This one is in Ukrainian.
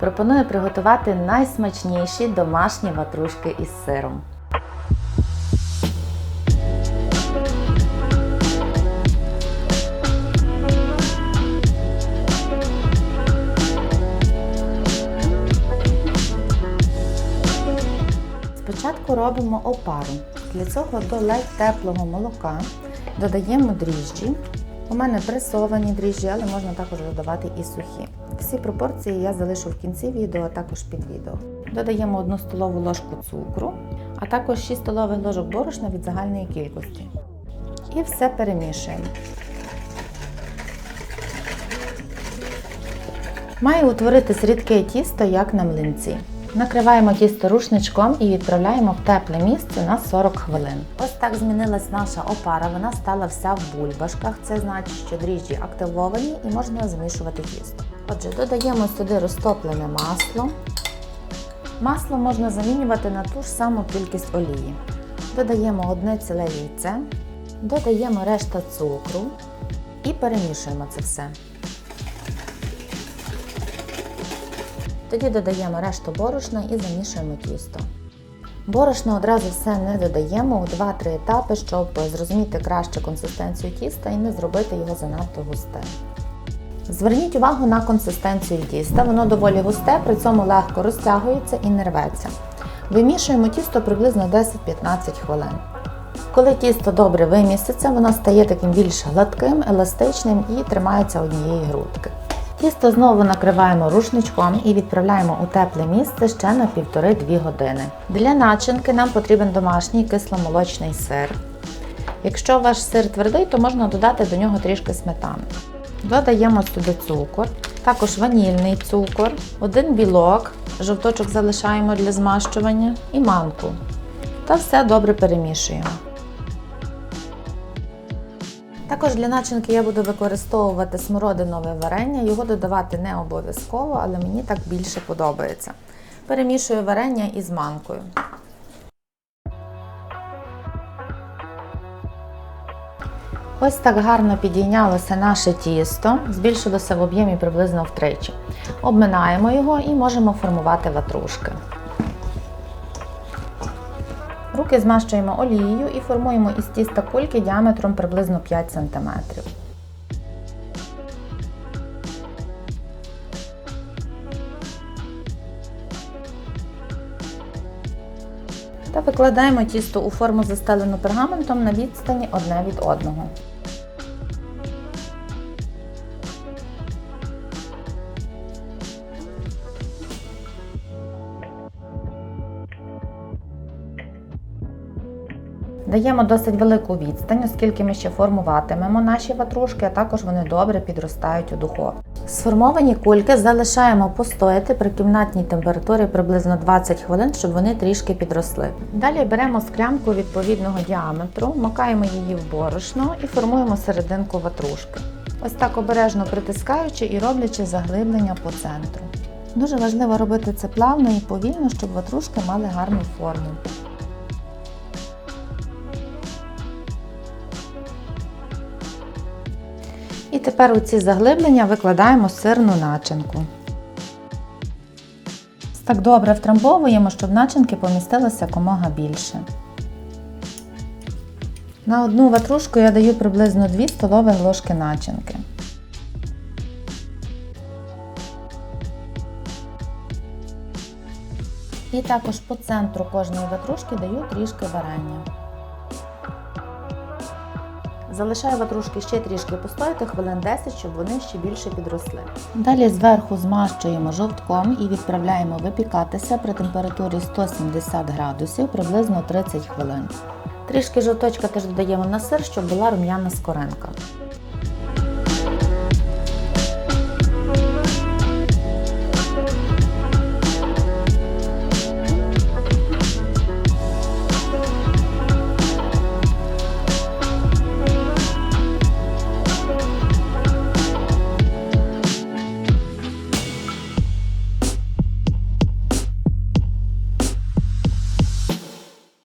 Пропоную приготувати найсмачніші домашні ватрушки із сиром. Спочатку робимо опару. Для цього до ледь теплого молока додаємо дріжджі. У мене пресовані дріжджі, але можна також додавати і сухі. Всі пропорції я залишу в кінці відео, а також під відео. Додаємо 1 столову ложку цукру, а також 6 столових ложок борошна від загальної кількості. І все перемішуємо. Має утворитись рідке тісто, як на млинці. Накриваємо тісто рушничком і відправляємо в тепле місце на 40 хвилин. Ось так змінилась наша опара, вона стала вся в бульбашках. Це значить, що дріжджі активовані і можна змішувати тісто. Отже, додаємо сюди розтоплене масло. Масло можна замінювати на ту ж саму кількість олії. Додаємо одне ціле яйце, додаємо решта цукру і перемішуємо це все. Тоді додаємо решту борошна і замішуємо тісто. Борошно одразу все не додаємо у 2-3 етапи, щоб зрозуміти краще консистенцію тіста і не зробити його занадто густим. Зверніть увагу на консистенцію тіста, воно доволі густе, при цьому легко розтягується і не рветься. Вимішуємо тісто приблизно 10-15 хвилин. Коли тісто добре виміститься, воно стає таким більш гладким, еластичним і тримається однієї грудки. Тісто знову накриваємо рушничком і відправляємо у тепле місце ще на 1,5-2 години. Для начинки нам потрібен домашній кисломолочний сир. Якщо ваш сир твердий, то можна додати до нього трішки сметани. Додаємо сюди цукор, також ванільний цукор, один білок, жовточок залишаємо для змащування і манку. Та все добре перемішуємо. Також для начинки я буду використовувати смородинове варення. Його додавати не обов'язково, але мені так більше подобається. Перемішую варення із манкою. Ось так гарно підійнялося наше тісто, збільшилося в об'ємі приблизно втричі. Обминаємо його і можемо формувати ватрушки. Руки змащуємо олією і формуємо із тіста кульки діаметром приблизно 5 см. Та викладаємо тісто у форму застелену пергаментом на відстані одне від одного. Даємо досить велику відстань, оскільки ми ще формуватимемо наші ватрушки, а також вони добре підростають у духовці. Сформовані кульки залишаємо постояти при кімнатній температурі приблизно 20 хвилин, щоб вони трішки підросли. Далі беремо склянку відповідного діаметру, макаємо її в борошно і формуємо серединку ватрушки. Ось так обережно притискаючи і роблячи заглиблення по центру. Дуже важливо робити це плавно і повільно, щоб ватрушки мали гарну форму. І тепер у ці заглиблення викладаємо сирну начинку. Так добре втрамбовуємо, щоб начинки помістилося якомога більше. На одну ватрушку я даю приблизно 2 столові ложки начинки. І також по центру кожної ватрушки даю трішки варення. Залишаю ватрушки ще трішки постояти, хвилин 10, щоб вони ще більше підросли. Далі зверху змащуємо жовтком і відправляємо випікатися при температурі 170 градусів приблизно 30 хвилин. Трішки жовточка теж додаємо на сир, щоб була рум'яна скоринка.